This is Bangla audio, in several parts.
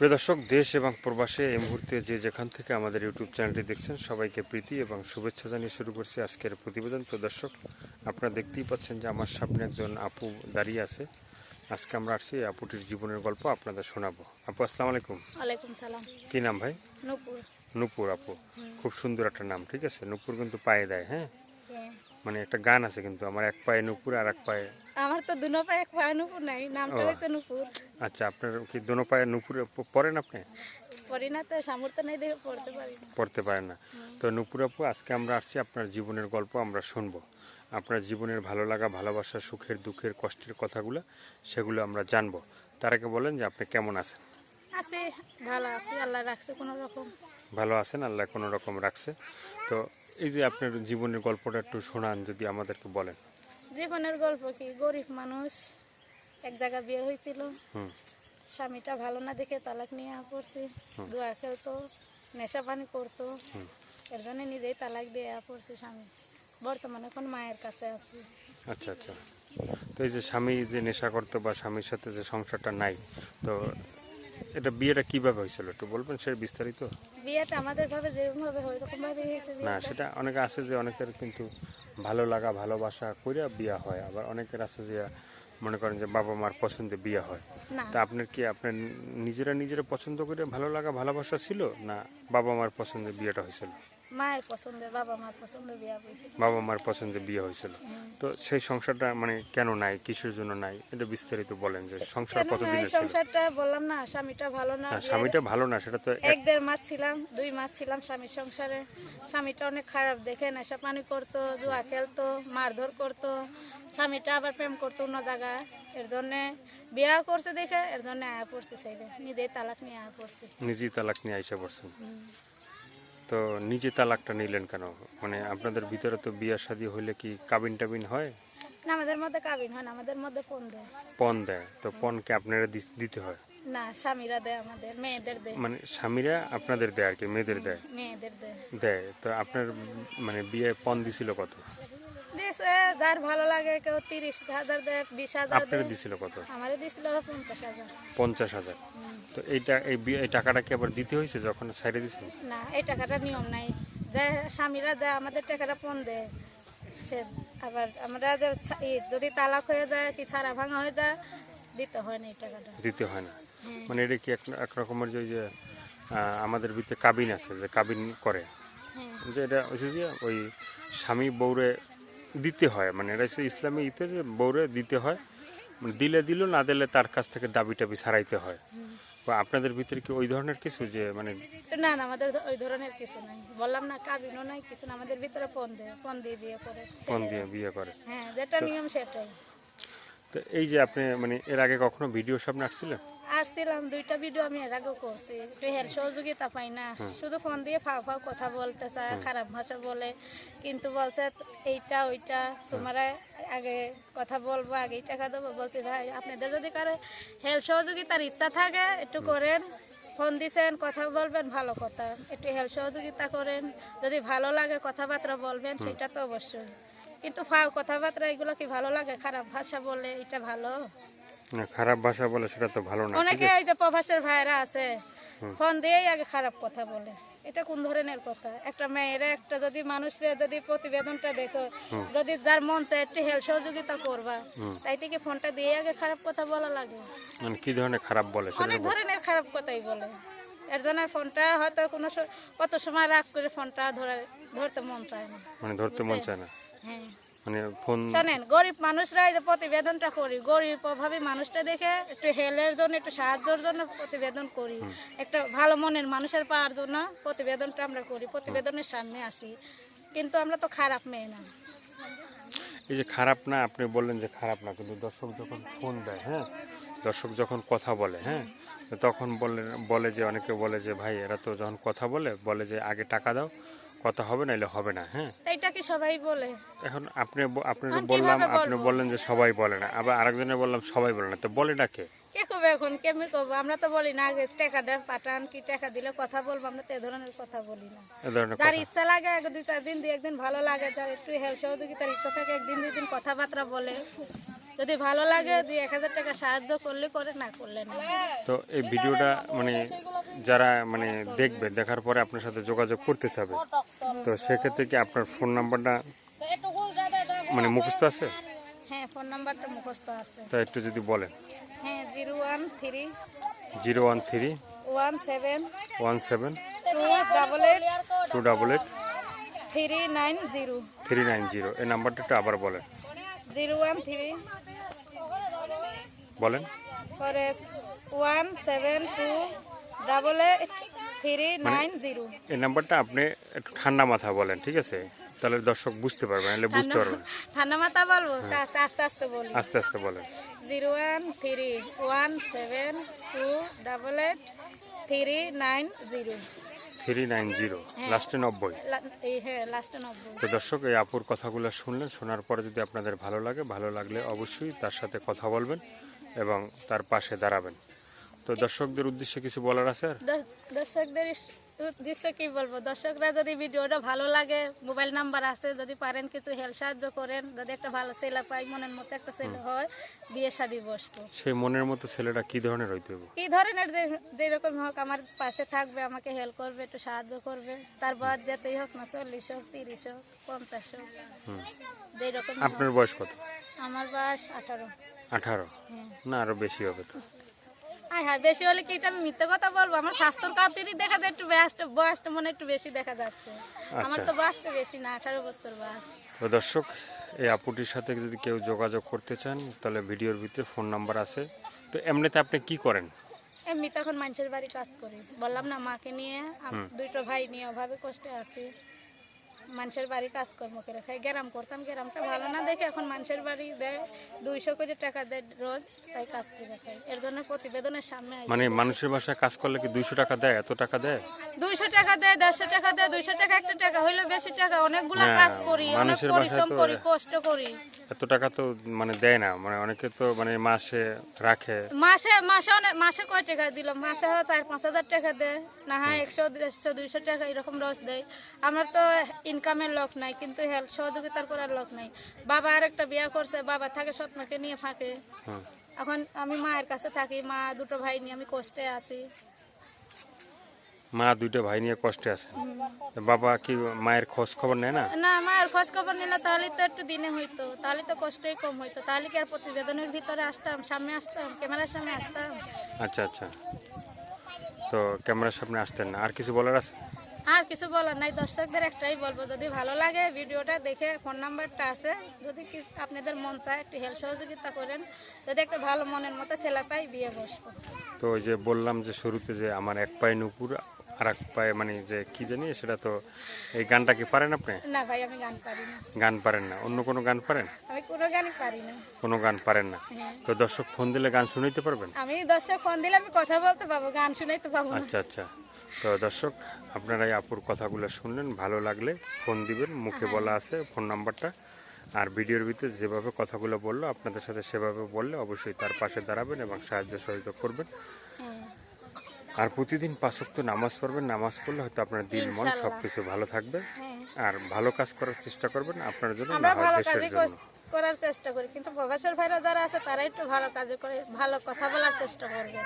প্রিয় দর্শক দেশ এবং প্রবাসে এই মুহূর্তে যে যেখান থেকে আমাদের ইউটিউব চ্যানেলটি দেখছেন সবাইকে প্রীতি এবং শুভেচ্ছা জানিয়ে শুরু করছি আজকের প্রতিবেদন। প্রিয় দর্শক আপনারা দেখতেই পাচ্ছেন যে আমার সামনে একজন আপু দাঁড়িয়ে আছে। আজকে আমরা আসছি আপুটির জীবনের গল্প আপনাদের শোনাবো। আপু আসসালামু আলাইকুম। ওয়ালাইকুম সালাম। কি নাম ভাই? নূপুর। নূপুর আপু। খুব সুন্দর একটা নাম ঠিক আছে? নূপুর কিন্তু পায়ে দেয় হ্যাঁ? হ্যাঁ। মানে একটা গান আছে কিন্তু আমার এক পায়ে নূপুর আর এক পায়ে আমার তো দুনো পায়ে এক পায়ে নূপুর নাই নামটা ও। হয়েছে নূপুর। আচ্ছা আপনার কি দোনো পায়ে নূপুরে প- পরেন আপনি? পড়ি না তো সামর্থ্য নেই দেখে পড়তে পারি পড়তে পারেন না। তো নুপুর আপু আজকে আমরা আসছি আপনার জীবনের গল্প আমরা শুনব। আপনার জীবনের ভালো লাগা ভালোবাসা সুখের দুঃখের কষ্টের কথাগুলো সেগুলো আমরা জানব। তার আগে বলেন যে আপনি কেমন আছেন? আছি ভালো আছি আল্লাহ রাখছে কোনো রকম ভালো আছেন আল্লাহ কোনো রকম রাখছে। তো এই যে আপনার জীবনের গল্পটা একটু শোনান যদি আমাদেরকে বলেন। জীবনের গল্প কি? গরিব মানুষ এক জায়গা বিয়ে হয়েছিল। স্বামীটা ভালো না দেখে তালাক নিয়ে পড়ছি। দোয়া খেলতো নেশা পানি করতো। এর জন্য নিজেই তালাক দিয়ে পড়ছি স্বামী। বর্তমানে এখন মায়ের কাছে আছি। আচ্ছা আচ্ছা। তো এই যে স্বামী যে নেশা করতো বা স্বামীর সাথে যে সংসারটা নাই তো এটা বিয়েটা কীভাবে হয়েছিল? একটু বলবেন সে বিস্তারিত? বিয়েটা আমাদের ভাবে যেরকম ভাবে হয় এরকম ভাবে হয়েছে না সেটা অনেকে আছে যে অনেকের কিন্তু ভালো লাগা ভালোবাসা কইরা বিয়ে হয়। আবার অনেকের আছে যে মনে করেন যে বাবা মার পছন্দে বিয়ে হয়। তা আপনার কি আপনার নিজেরা নিজেরা পছন্দ করে ভালো লাগা ভালোবাসা ছিল? না বাবা মার পছন্দে বিয়েটা হয়েছিল? মায়ের পছন্দ বাবা মার পছন্দ বিয়া হয়েছে বাবা মার পছন্দে বিয়ে হয়েছিল। তো সেই সংসারটা মানে কেন নাই? কিসের জন্য নাই? এটা বিস্তারিত বলেন যে সংসার ছিল? সংসারটা বললাম না স্বামীটা ভালো না না স্বামীটা ভালো না সেটা তো এক- দেড় মাস ছিলাম দুই মাস ছিলাম স্বামীর সংসারে। স্বামীটা অনেক খারাপ দেখে নেশা পানি করতো জুয়া খেলতো মারধর করতো। স্বামীটা আবার প্রেম করতো অন্য জায়গায়। এর জন্যে বিয়া করছে দেখে এর জন্য আয়া পড়ছে ছেলে। নিজেই তালাক নিয়ে আয়া পড়ছে। নিজেই তালাক নিয়ে আইসা পড়ছেন তো নিজে তালাকটা নিলেন কেন? মানে আপনাদের ভিতরে তো বিয়া শাদী হইলে কি কাবিন টাবিন হয়? না আমাদের মধ্যে কাবিন হয় না আমাদের মধ্যে ফোন দেয়। পণ দেয় তো পণকে আপনারা দিতে হয়? না স্বামীরা দেয় আমাদের মেয়েদের দেয়। মানে স্বামীরা আপনাদের দেয় আর কি মেয়েদের দেয়? মেয়েদের দেয়। দেয় তো আপনার মানে বিয়ে পণ দিছিল কত? দিয়েছে যার ভালো লাগে কেউ তিরিশ হাজার দেয় বিশ হাজার আপনারা দিছিল কত? আমাদের দিছিল পঞ্চাশ হাজার। পঞ্চাশ হাজার। তো এইটা এই টাকাটা কি আবার দিতে হয়েছে যখন সাইডে দিছিল না এই টাকাটা নিয়ম নাই। যে স্বামীরা দেয় আমাদের টাকাটা পণ দেয়। সে আবার আমরা যে যদি তালাক হয়ে যায় কি ছাড়া ভাঙা হয়ে যায় দিতে হয় না এই টাকাটা। দিতে হয় না। মানে এটা কি এক- রকমের যে যে আমাদের ভিতরে কাবিন আছে যে কাবিন করে। যে এটা হচ্ছে যে ওই স্বামী বউরে দিতে হয়। মানে এটা হচ্ছে ইসলামী ইতে যে বউরে দিতে হয়। মানে দিলে দিল না দিলে তার কাছ থেকে দাবি টাবি ছাড়াইতে হয়। বা আপনাদের ভিতরে কি ওই ধরনের কিছু যে মানে না না আমাদের ওই ধরনের কিছু নাই। বললাম না কাবিনও নাই কিছু না আমাদের ভিতরে ফোন দেয় ফোন দিয়ে বিয়ে করে। ফোন দিয়ে বিয়ে করে। হ্যাঁ যেটা নিয়ম সেটাই। তো এই যে আপনি মানে এর আগে কখনো ভিডিও সামনে আসছিলেন? আসছিলাম দুইটা ভিডিও আমি এর আগেও করছি। একটু হেল্প সহযোগিতা পাই না। শুধু ফোন দিয়ে ফাও ফাও কথা বলতে চায় খারাপ ভাষা বলে। কিন্তু বলছে এইটা ওইটা তোমরা আগে কথা বলব আগে টাকা দেবো। বলছি ভাই আপনাদের যদি কারও হেল্প সহযোগিতার ইচ্ছা থাকে একটু করেন। ফোন দিছেন কথা বলবেন ভালো কথা। একটু হেল্প সহযোগিতা করেন। যদি ভালো লাগে কথাবার্তা বলবেন সেটা তো অবশ্যই। কিন্তু কথাবার্তা এগুলো কি ভালো লাগে? খারাপ ভাষা বলে এটা ভালো? না, খারাপ ভাষা বলে সেটা তো ভালো না অনেকে এই যে প্রভাসের ভাইরা আছে ফোন দিয়েই আগে খারাপ কথা বলে। এটা কোন ধরনের কথা? একটা মেয়েরা একটা যদি মানুষরা যদি প্রতিবেদনটা দেখো যদি যার মন চায় একটু হেল্প সহযোগিতা করবা তাই থেকে ফোনটা দিয়ে আগে খারাপ কথা বলা লাগে। মানে কি ধরনের খারাপ বলে অনেক ধরনের খারাপ কথাই বলে। এর জন্য ফোনটা হয়তো কোনো কত সময় রাগ করে ফোনটা ধরে ধরতে মন চায় না। মানে ধরতে মন চায় না। মানে ফোন শোনেন গরিব মানুষরা এই যে প্রতিবেদনটা করি গরিব অভাবী মানুষটা দেখে একটু হেলের জন্য একটু সাহায্যের জন্য প্রতিবেদন করি। একটা ভালো মনের মানুষের পাওয়ার জন্য প্রতিবেদনটা আমরা করি প্রতিবেদনের সামনে আসি। কিন্তু আমরা তো খারাপ মেয়ে না। এই যে খারাপ না আপনি বললেন যে খারাপ না কিন্তু দর্শক যখন ফোন দেয় হ্যাঁ দর্শক যখন কথা বলে হ্যাঁ তখন বলে বলে যে অনেকে বলে যে ভাই এরা তো যখন কথা বলে বলে যে আগে টাকা দাও কথা হবে নাইলে হবে না হ্যাঁ? এটা কি সবাই বলে। এখন আপনি এখন বললাম আপনি বললেন যে সবাই বলে না আবার আরেকজনের বললাম সবাই বলে না তো বলে ডাকে কে? কবে এখন? কেমনি করব আমরা তো বলি না আগে টাকাটা পাঠান কি টাকা দিলে কথা বলব আমরা তো এ ধরনের কথা বলি না। যার ইচ্ছা লাগে এক দুই চার দিন দুই একদিন ভালো লাগে যার একটু হেল্প সহযোগিতার ইচ্ছা থাকে একদিন দুই দিন কথাবার্তা বলে। যদি ভালো লাগে দুই এক হাজার টাকা সাহায্য করলে করে না করলে না। তো এই ভিডিওটা মানে যারা মানে দেখবে দেখার পরে আপনার সাথে যোগাযোগ করতে চাবে। তো সেক্ষেত্রে কি আপনার ফোন নাম্বারটা মানে মুখস্থ আছে? হ্যাঁ ফোন নাম্বারটা মুখস্থ আছে। তা একটু যদি বলেন। হ্যাঁ zero one three zero one three one seven one seven two double eight two double eight three nine zero. Three nine zero. এই নাম্বারটা একটু আবার বলেন। জিরো ওয়ান থ্রি বলেন। One seven two double eight three nine zero এই নাম্বারটা আপনি একটু ঠান্ডা মাথা বলেন ঠিক আছে? তাহলে দর্শক বুঝতে পারবেন নাহলে বুঝতে পারবেন। ঠান্ডা মাথা বলব? আস্তে আস্তে আস্তে বলি। আস্তে আস্তে বলেন। Zero one three one seven two double eight three nine zero three nine zero হ্যাঁ। লাস্টে নব্বই। তো দর্শক এই আপুর কথাগুলো শুনলেন শোনার পরে যদি আপনাদের ভালো লাগে ভালো লাগলে অবশ্যই তার সাথে কথা বলবেন এবং তার পাশে দাঁড়াবেন। তো দর্শকদের উদ্দেশ্যে কিছু বলার আছে আর? দর্শকদের উদ্দেশ্য কি বলব? দর্শকরা যদি ভিডিওটা ভালো লাগে মোবাইল নাম্বার আছে যদি পারেন কিছু হেল্প সাহায্য করেন যদি একটা ভালো ছেলে পাই মনের মতো একটা ছেলে হয় বিয়ে শাদি বসবো। সেই মনের মতো ছেলেটা কি ধরনের হইতে হবে? কি ধরনের যে যেরকম হোক আমার পাশে থাকবে আমাকে হেল্প করবে একটু সাহায্য করবে। তার বাদ যেতেই হোক না চল্লিশ হোক তিরিশ হোক পঞ্চাশ হোক যেরকম। আপনার বয়স কত? আমার বয়স আঠারো। আঠারো? না আরও বেশি হবে তো। হ্যাঁ হ্যাঁ বেশি হলে কি এটা আমি মিথ্যে কথা বলব? আমার স্বাস্থ্যর খাতিরই দেখা যায় একটু বয়সটা বয়সটা মনে একটু বেশি দেখা যাচ্ছে। আমার তো বয়সটা বেশি না আঠারো বছর বয়স। তো দর্শক এই আপুটির সাথে যদি কেউ যোগাযোগ করতে চান তাহলে ভিডিওর ভিতরে ফোন নাম্বার আছে। তো এমনিতে আপনি কি করেন? এমনি তখন মানুষের বাড়ি কাজ করি। বললাম না মাকে নিয়ে দুইটো ভাই নিয়ে অভাবে কষ্টে আছি। মানুষের বাড়ি কাজকর্ম করে খাই। গ্রাম করতাম গ্রামটা ভালো না দেখে এখন মানুষের বাড়ি দেয় দুইশো করে টাকা দেয় রোজ তাই কাজ করে খাই। এর জন্য প্রতিবেদনের সামনে মানে মানুষের বাসায় কাজ করলে কি দুইশো টাকা দেয় এত টাকা দেয়? দুইশো টাকা দেয় দেড়শো টাকা দেয় দুইশো টাকা একটা টাকা হইলে বেশি টাকা। অনেকগুলো হ্যাঁ, কাজ করি অনেক মানুষের বাসায় পরিশ্রম করি কষ্ট করি। এত টাকা তো মানে দেয় না। মানে অনেকে তো মানে মাসে রাখে। মাসে মাসে অনেক মাসে কয় টাকা দিল মাসে হয় চার পাঁচ হাজার টাকা দেয়। না হয় একশো দেড়শো দুইশো টাকা এরকম রোজ দেয়। আমার তো ইনকামের লোক নাই কিন্তু হেল্প সহযোগিতার করার লোক নাই। বাবা আরেকটা বিয়ে করছে বাবা থাকে সৎমাকে নিয়ে ফাঁকে। এখন আমি মায়ের কাছে থাকি মা দুটো ভাই নিয়ে আমি কষ্টে আছি। মা দুইটা ভাই নিয়ে কষ্টে আছে? বাবা কি মায়ের খোঁজ খবর নেয় না? না মায়ের খোঁজ খবর নিলে তাহলে তো একটু দিনে হইতো তাহলে তো কষ্টই কম হইতো। তাহলে কি আর প্রতিবেদনের ভিতরে আসতাম সামনে আসতাম ক্যামেরার সামনে আসতাম? আচ্ছা আচ্ছা। তো ক্যামেরার সামনে আসতেন না। আর কিছু বলার আছে? আর কিছু বলার নাই দর্শকদের একটাই বলব যদি ভালো লাগে ভিডিওটা দেখে ফোন নাম্বারটা আছে যদি আপনাদের মন চায় একটু হেল্প সহযোগিতা করেন যদি একটা ভালো মনের মতো ছেলে পাই বিয়ে বসবো। তো ওই যে বললাম যে শুরুতে যে আমার এক পায়ে নুপুর আর এক পায়ে মানে যে কি জানি সেটা তো এই গানটা কি পারেন আপনি? না ভাই আমি গান পারি না। গান পারেন না অন্য কোনো গান পারেন? আমি কোনো গানই পারি না। কোনো গান পারেন না? হ্যাঁ। তো দর্শক ফোন দিলে গান শুনাইতে পারবেন? আমি দর্শক ফোন দিলে আমি কথা বলতে পাবো গান শুনাইতে পাবো আচ্ছা আচ্ছা। তো দর্শক আপনারা এই আপুর কথাগুলো শুনলেন ভালো লাগলে ফোন দিবেন মুখে বলা আছে ফোন নাম্বারটা আর ভিডিওর ভিতরে যেভাবে কথাগুলো বলল আপনাদের সাথে সেভাবে বললে অবশ্যই তার পাশে দাঁড়াবেন এবং সাহায্য সহযোগ করবেন হ্যাঁ। আর প্রতিদিন পাঁচক্ত নামাজ পড়বেন নামাজ পড়লে হয়তো আপনার দিন মন। সব কিছু ভালো থাকবে হ্যাঁ। আর ভালো কাজ করার চেষ্টা করবেন আপনার জন্য না হয় দেশের জন্য করার চেষ্টা করি কিন্তু প্রফেসর ভাইরা যারা আছে তারা একটু ভালো কাজে করে ভালো কথা বলার চেষ্টা করবে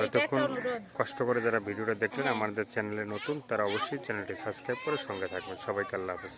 তো এতক্ষণ কষ্ট করে যারা ভিডিওটা দেখলেন আমাদের চ্যানেলে নতুন তারা অবশ্যই চ্যানেলটি সাবস্ক্রাইব করে সঙ্গে থাকবেন। সবাইকে আল্লাহ হাফেজ।